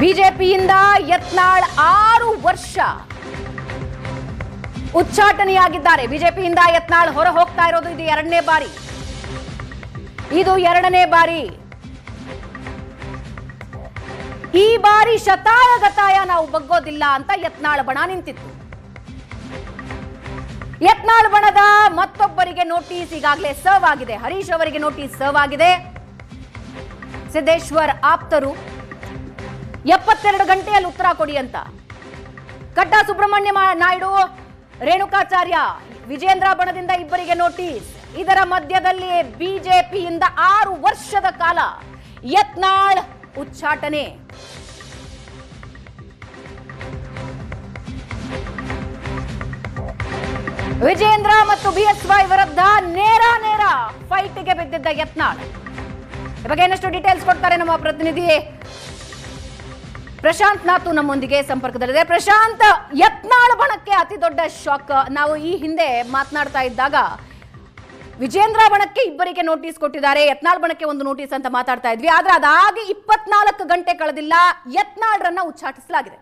ಬಿಜೆಪಿಯಿಂದ ಯತ್ನಾಳ್ ಆರು ವರ್ಷ ಉಚ್ಚಾಟನೆಯಾಗಿದ್ದಾರೆ. ಬಿಜೆಪಿಯಿಂದ ಯತ್ನಾಳ್ ಹೊರ ಹೋಗ್ತಾ ಇರೋದು ಇದು ಎರಡನೇ ಬಾರಿ. ಇದು ಎರಡನೇ ಬಾರಿ. ಈ ಬಾರಿ ಶತಾಯ ಗತಾಯ ನಾವು ಬಗ್ಗೋದಿಲ್ಲ ಅಂತ ಯತ್ನಾಳ್ ಬಣ ನಿಂತಿತ್ತು. ಯತ್ನಾಳ್ ಬಣದ ಮತ್ತೊಬ್ಬರಿಗೆ ನೋಟಿಸ್ ಈಗಾಗಲೇ ಸರ್ವ್ ಆಗಿದೆ. ಹರೀಶ್ ಅವರಿಗೆ ನೋಟಿಸ್ ಸರ್ವ್ ಆಗಿದೆ. ಸಿದ್ದೇಶ್ವರ್ ಆಪ್ತರು ಎಪ್ಪತ್ತೆರಡು ಗಂಟೆಯಲ್ಲಿ ಉತ್ತರ ಕೊಡಿ ಅಂತ. ಕಟ್ಟ ಸುಬ್ರಹ್ಮಣ್ಯ ನಾಯ್ಡು, ರೇಣುಕಾಚಾರ್ಯ, ವಿಜೇಂದ್ರ ಬಣದಿಂದ ಇಬ್ಬರಿಗೆ ನೋಟಿಸ್. ಇದರ ಮಧ್ಯದಲ್ಲಿ ಬಿಜೆಪಿಯಿಂದ ಆರು ವರ್ಷದ ಕಾಲ ಯತ್ನಾಳ್ ಉಚ್ಚಾಟನೆ. ವಿಜೇಂದ್ರ ಮತ್ತು ಬಿಎಸ್ವೈ ವಿರುದ್ಧ ನೇರ ನೇರ ಫೈಟ್ಗೆ ಬಿದ್ದಿದ್ದ ಯತ್ನಾಳ್. ಬಗ್ಗೆ ಇನ್ನಷ್ಟು ಡೀಟೇಲ್ಸ್ ಕೊಡ್ತಾರೆ ನಮ್ಮ ಪ್ರತಿನಿಧಿ. ಪ್ರಶಾಂತ್ ನಾತು ನಮ್ಮೊಂದಿಗೆ ಸಂಪರ್ಕದಲ್ಲಿದೆ. ಪ್ರಶಾಂತ್, ಯತ್ನಾಳ ಬಣಕ್ಕೆ ಅತಿ ದೊಡ್ಡ ಶಾಕ್. ನಾವು ಈ ಹಿಂದೆ ಮಾತನಾಡ್ತಾ ಇದ್ದಾಗ ವಿಜೇಂದ್ರ ಬಣಕ್ಕೆ ಇಬ್ಬರಿಗೆ ನೋಟಿಸ್ ಕೊಟ್ಟಿದ್ದಾರೆ. ಯತ್ನಾಳ್ ಬಣಕ್ಕೆ ಒಂದು ನೋಟಿಸ್ ಅಂತ ಮಾತಾಡ್ತಾ ಇದ್ವಿ. ಆದ್ರೆ ಅದಾಗಿ ಇಪ್ಪತ್ನಾಲ್ಕು ಗಂಟೆ ಕಳೆದಿಲ್ಲ. ಯತ್ನಾಳ್ರನ್ನ ಉಚ್ಚಾಟಿಸಲಾಗಿದೆ.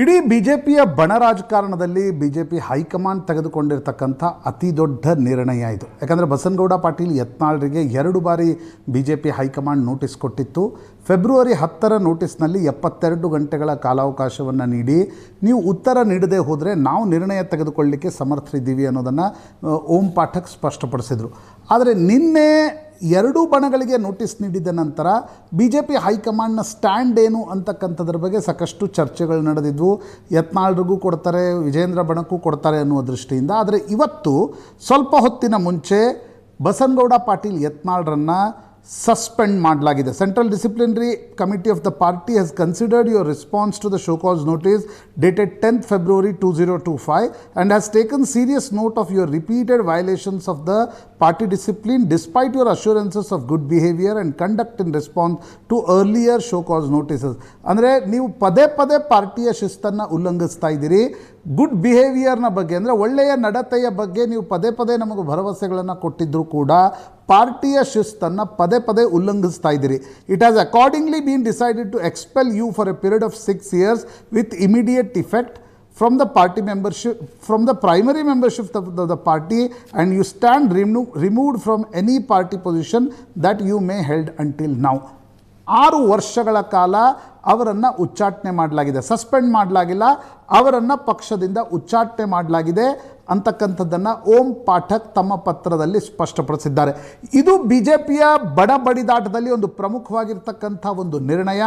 ಇಡೀ ಬಿ ಜೆ ಪಿಯ ಬಣ ರಾಜಕಾರಣದಲ್ಲಿ B J P high command ತೆಗೆದುಕೊಂಡಿರ್ತಕ್ಕಂಥ ಅತಿ ದೊಡ್ಡ ನಿರ್ಣಯ ಇದು. ಯಾಕಂದರೆ ಬಸನಗೌಡ ಪಾಟೀಲ್ ಯತ್ನಾಳ್ರಿಗೆ ಎರಡು ಬಾರಿ B J P high command notice ಕೊಟ್ಟಿತ್ತು. ಫೆಬ್ರವರಿ ಹತ್ತರ ನೋಟಿಸ್ನಲ್ಲಿ ಎಪ್ಪತ್ತೆರಡು ಗಂಟೆಗಳ ಕಾಲಾವಕಾಶವನ್ನು ನೀಡಿ, ನೀವು ಉತ್ತರ ನೀಡದೆ ಹೋದರೆ ನಾವು ನಿರ್ಣಯ ತೆಗೆದುಕೊಳ್ಳಲಿಕ್ಕೆ ಸಮರ್ಥರಿದ್ದೀವಿ ಅನ್ನೋದನ್ನು ಓಂ ಪಾಠಕ್ ಸ್ಪಷ್ಟಪಡಿಸಿದರು. ಆದರೆ ನಿನ್ನೆ ಎರಡೂ ಬಣಗಳಿಗೆ ನೋಟಿಸ್ ನೀಡಿದ ನಂತರ ಬಿ ಜೆ ಪಿ ಹೈಕಮಾಂಡ್ನ ಸ್ಟ್ಯಾಂಡ್ ಏನು ಅಂತಕ್ಕಂಥದ್ರ ಬಗ್ಗೆ ಸಾಕಷ್ಟು ಚರ್ಚೆಗಳು ನಡೆದಿದ್ವು. ಯತ್ನಾಳ್ರಿಗೂ ಕೊಡ್ತಾರೆ, ವಿಜೇಂದ್ರ ಬಣಕ್ಕೂ ಕೊಡ್ತಾರೆ ಅನ್ನುವ ದೃಷ್ಟಿಯಿಂದ. ಆದರೆ ಇವತ್ತು ಸ್ವಲ್ಪ ಹೊತ್ತಿನ ಮುಂಚೆ ಬಸನಗೌಡ ಪಾಟೀಲ್ ಯತ್ನಾಳ್ರನ್ನು ಸಸ್ಪೆಂಡ್ ಮಾಡಲಾಗಿದೆ central disciplinary committee of the party has considered your response to the show cause notice dated tenth February two zero two five and has taken serious note of your repeated violations of the party discipline despite your assurances of good behaviour and conduct in response to earlier show cause notices ಅಂದರೆ ನೀವು ಪದೇ ಪದೇ ಪಾರ್ಟಿಯ ಶಿಸ್ತನ್ನು ಉಲ್ಲಂಘಿಸ್ತಾ ಇದ್ದೀರಿ good ಬಿಹೇವಿಯರ್ನ ಬಗ್ಗೆ ಅಂದರೆ ಒಳ್ಳೆಯ ನಡತೆಯ ಬಗ್ಗೆ ನೀವು ಪದೇ ಪದೇ ನಮಗೆ ಭರವಸೆಗಳನ್ನು ಕೊಟ್ಟಿದ್ದರೂ ಕೂಡ ಪಾರ್ಟಿಯ ಶಿಸ್ತನ್ನು ಪದೇ ಪದೇ ಉಲ್ಲಂಘಿಸ್ತಾ ಇದ್ದೀರಿ it has accordingly been decided to expel you for a period of six years with immediate effect from the party membership from the primary membership of the, the party and you stand remo- removed from any party position that you may held until now ಆರು ವರ್ಷಗಳ ಕಾಲ ಅವರನ್ನು ಉಚ್ಚಾಟನೆ ಮಾಡಲಾಗಿದೆ. Suspend ಮಾಡಲಾಗಿಲ್ಲ. ಅವರನ್ನು ಪಕ್ಷದಿಂದ ಉಚ್ಚಾಟನೆ ಮಾಡಲಾಗಿದೆ. ಅಂತಕ್ಕಂಥದ್ದನ್ನು ಓಂ ಪಾಠಕ್ ತಮ್ಮ ಪತ್ರದಲ್ಲಿ ಸ್ಪಷ್ಟಪಡಿಸಿದ್ದಾರೆ. ಇದು ಬಿ ಜೆ ಪಿಯ ಬಡ ಬಡಿದಾಟದಲ್ಲಿ ಒಂದು ಪ್ರಮುಖವಾಗಿರ್ತಕ್ಕಂಥ ಒಂದು ನಿರ್ಣಯ.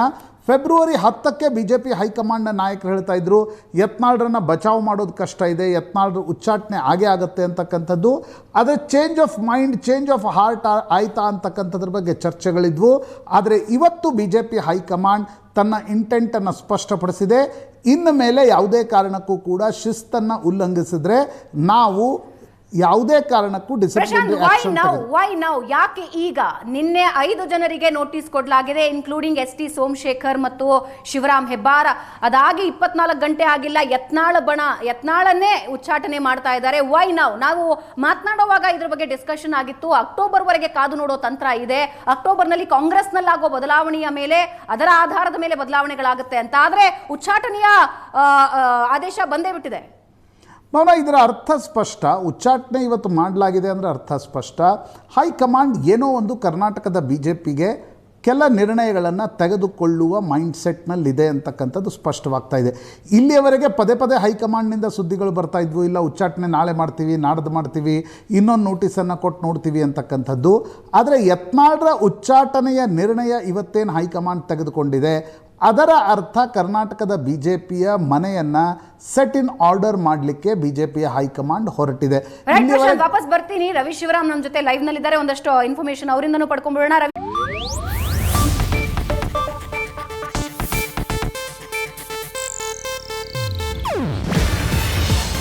ಫೆಬ್ರವರಿ ಹತ್ತಕ್ಕೆ ಬಿ ಜೆ ಪಿ ಹೈಕಮಾಂಡ್ನ ನಾಯಕರು ಹೇಳ್ತಾ ಇದ್ದರು ಯತ್ನಾಳ್ರನ್ನ ಬಚಾವ್ ಮಾಡೋದು ಕಷ್ಟ ಇದೆ, ಯತ್ನಾಳ್ರ ಉಚ್ಚಾಟನೆ ಆಗೇ ಆಗುತ್ತೆ ಅಂತಕ್ಕಂಥದ್ದು. ಆದರೆ change of mind change of heart ಆಯ್ತಾ ಅಂತಕ್ಕಂಥದ್ರ ಬಗ್ಗೆ ಚರ್ಚೆಗಳಿದ್ವು. ಆದರೆ ಇವತ್ತು ಬಿ ಜೆ ಪಿ ಹೈಕಮಾಂಡ್ ತನ್ನ ಇಂಟೆಂಟನ್ನು ಸ್ಪಷ್ಟಪಡಿಸಿದೆ. ಇನ್ನು ಮೇಲೆ ಯಾವುದೇ ಕಾರಣಕ್ಕೂ ಕೂಡ ಶಿಸ್ತನ್ನು ಉಲ್ಲಂಘಿಸಿದ್ರೆ ನಾವು ಯಾವುದೇ ಕಾರಣಕ್ಕೂ Prashant disciplinary why now why now ಯಾಕೆ ಈಗ ನಿನ್ನೆ ಐದು ಜನರಿಗೆ ನೋಟಿಸ್ ಕೊಡಲಾಗಿದೆ ಇನ್ಕ್ಲೂಡಿಂಗ್ ಎಸ್ ಟಿ ಸೋಮಶೇಖರ್ ಮತ್ತು ಶಿವರಾಮ್ ಹೆಬ್ಬಾರ. ಅದಾಗಿ ಇಪ್ಪತ್ನಾಲ್ಕು ಗಂಟೆ ಆಗಿಲ್ಲ ಯತ್ನಾಳ ಬಣ ಯತ್ನಾಳನ್ನೇ ಉಚ್ಚಾಟನೆ ಮಾಡ್ತಾ ಇದ್ದಾರೆ. ವೈ ನೌ ನಾವು ಮಾತನಾಡುವಾಗ ಇದ್ರ ಬಗ್ಗೆ ಡಿಸ್ಕಷನ್ ಆಗಿತ್ತು. ಅಕ್ಟೋಬರ್ ವರೆಗೆ ಕಾದು ನೋಡೋ ತಂತ್ರ ಇದೆ. ಅಕ್ಟೋಬರ್ನಲ್ಲಿ ಕಾಂಗ್ರೆಸ್ನಲ್ಲಿ ಆಗೋ ಬದಲಾವಣೆಯ ಮೇಲೆ ಅದರ ಆಧಾರದ ಮೇಲೆ ಬದಲಾವಣೆಗಳಾಗುತ್ತೆ ಅಂತ. ಆದ್ರೆ ಉಚ್ಚಾಟನೆಯ ಆದೇಶ ಬಂದೇ ಬಿಟ್ಟಿದೆ. ಮೌನ ಇದರ ಅರ್ಥ ಸ್ಪಷ್ಟ. ಉಚ್ಚಾಟನೆ ಇವತ್ತು ಮಾಡಲಾಗಿದೆ ಅಂದರೆ ಅರ್ಥ ಸ್ಪಷ್ಟ. ಹೈಕಮಾಂಡ್ ಏನೋ ಒಂದು ಕರ್ನಾಟಕದ ಬಿ ಜೆ ಪಿಗೆ ಕೆಲ ನಿರ್ಣಯಗಳನ್ನು ತೆಗೆದುಕೊಳ್ಳುವ ಮೈಂಡ್ಸೆಟ್ನಲ್ಲಿದೆ ಅಂತಕ್ಕಂಥದ್ದು ಸ್ಪಷ್ಟವಾಗ್ತಾ ಇದೆ. ಇಲ್ಲಿಯವರೆಗೆ ಪದೇ ಪದೇ ಹೈಕಮಾಂಡ್ನಿಂದ ಸುದ್ದಿಗಳು ಬರ್ತಾ ಇದ್ವು. ಇಲ್ಲ, ಉಚ್ಚಾಟನೆ ನಾಳೆ ಮಾಡ್ತೀವಿ, ನಾಡ್ದು ಮಾಡ್ತೀವಿ, ಇನ್ನೊಂದು ನೋಟಿಸನ್ನು ಕೊಟ್ಟು ನೋಡ್ತೀವಿ ಅಂತಕ್ಕಂಥದ್ದು. ಆದರೆ ಯತ್ನಾಳರ ಉಚ್ಚಾಟನೆಯ ನಿರ್ಣಯ ಇವತ್ತೇನು ಹೈಕಮಾಂಡ್ ತೆಗೆದುಕೊಂಡಿದೆ? ಅದರ ಅರ್ಥ ಕರ್ನಾಟಕದ ಬಿ ಜೆ ಪಿಯ ಮನೆಯನ್ನು ಸೆಟ್ ಇನ್ ಆರ್ಡರ್ ಮಾಡಲಿಕ್ಕೆ ಬಿ ಜೆ ಪಿಯ ಹೈಕಮಾಂಡ್ ಹೊರಟಿದೆ ರೈಟ್ ವಾಪಸ್ ಬರ್ತೀನಿ. ರವಿ ಶಿವರಾಮ್ ನಮ್ಮ ಜೊತೆ ಲೈವ್ ನಲ್ಲಿದ್ದಾರೆ. ಒಂದಷ್ಟು ಇನ್ಫಾರ್ಮೇಶನ್ ಅವರಿಂದನೂ ಪಡ್ಕೊಂಡ್ಬಿಡೋಣ ರವಿ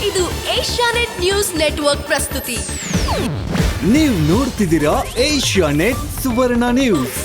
ಇದು ಏಷ್ಯಾನೆಟ್ ನ್ಯೂಸ್ ನೆಟ್ವರ್ಕ್ ಪ್ರಸ್ತುತಿ. ನೀವು ನೋಡ್ತಿದ್ದೀರಾ ಏಷ್ಯಾ ನೆಟ್ ಸುವರ್ಣ ನ್ಯೂಸ್.